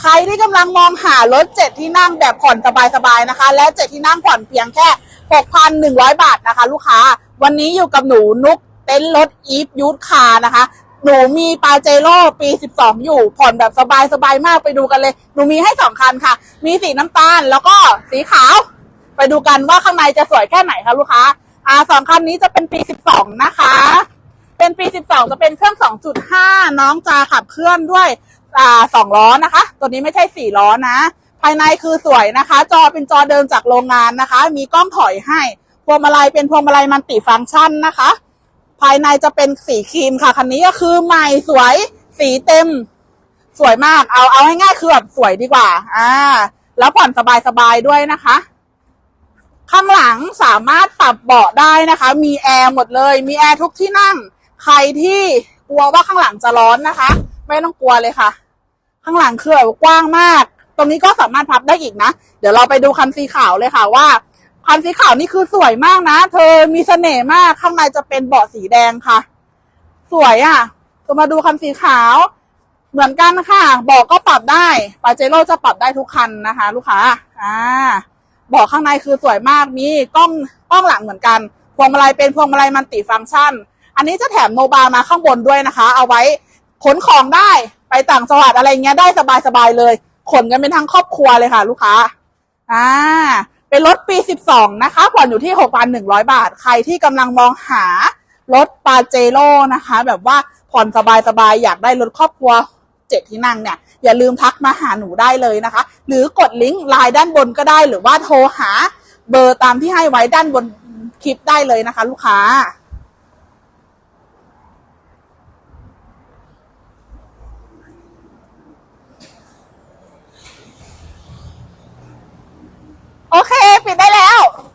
ใครที่กำลังมองหารถเจ็ดที่นั่งแบบผ่อนสบายๆนะคะ และเจ็ดที่นั่งผ่อนเพียงแค่ 6,100 บาทนะคะ ลูกค้า วันนี้อยู่กับหนูนุกเต็นท์รถอีฟยูทคานะคะ หนูมีปาเจโร่ปี 12 อยู่ ผ่อนแบบสบายๆมากไปดูกันเลย หนูมีให้สองคันค่ะ มีสีน้ำตาลแล้วก็สีขาว ไปดูกันว่าข้างในจะสวยแค่ไหนคะลูกค้า อ่าสองคันนี้จะเป็นปี 12 นะคะ เป็นปี 12 จะเป็นเครื่อง 2.5 น้องจะขับเคลื่อนด้วย อ่าสองล้อนะคะ ตัวนี้ไม่ใช่สี่ล้อนะ ภายในคือสวยนะคะ จอเป็นจอเดิมจากโรงงานนะคะ มีกล้องถอยให้พวงมาลัยเป็นพวงมาลัยมันติฟังก์ชันนะคะ ภายในจะเป็นสีครีมค่ะ คันนี้ก็คือใหม่สวยสีเต็ม สวยมากเอาเอาง่ายๆคือแบบสวยดีกว่า อ่า แล้วผ่อนสบายๆด้วยนะคะข้างหลังสามารถปรับเบาะได้นะคะ มีแอร์หมดเลย มีแอร์ทุกที่นั่ง ใครที่กลัวว่าข้างหลังจะร้อนนะคะ ไม่ต้องกลัวเลยค่ะ ข้างหลังคือแบบกว้างมาก ตรงนี้ก็สามารถพับได้อีกนะ เดี๋ยวเราไปดูคันสีขาวเลยค่ะว่าคันสีขาวนี่คือสวยมากนะ เธอมีเสน่ห์มาก ข้างในจะเป็นเบาะสีแดงค่ะ สวยอะก็มาดูคันสีขาว เหมือนกันค่ะ เบาะก็ปรับได้ปาเจโร่จะปรับได้ทุกคันนะคะ ลูกค้า อ่าเบาะข้างในคือสวยมาก มีกล้องกล้องหลังเหมือนกัน พวงมาลัยเป็นพวงมาลัยมันติฟังก์ชัน อันนี้จะแถมโนบามาข้างบนด้วยนะคะ เอาไว้ ขนของได้ไปต่างจังหวัดอะไรเงี้ยได้สบายๆเลย ขนกันเป็นทั้งครอบครัวเลยค่ะ ลูกค้าอ่าเป็นรถปี 12 นะคะผ่อนอยู่ที่ 6,100 บาท ใครที่กำลังมองหารถปาเจโร่นะคะ แบบว่าผ่อนสบายๆ อยากได้รถครอบครัวเจ็ดที่นั่งเนี่ย อย่าลืมทักมาหาหนูได้เลยนะคะ หรือกดลิงก์ไลน์ด้านบนก็ได้ หรือว่าโทรหาเบอร์ตามที่ให้ไว้ด้านบนคลิปได้เลยนะคะ ลูกค้า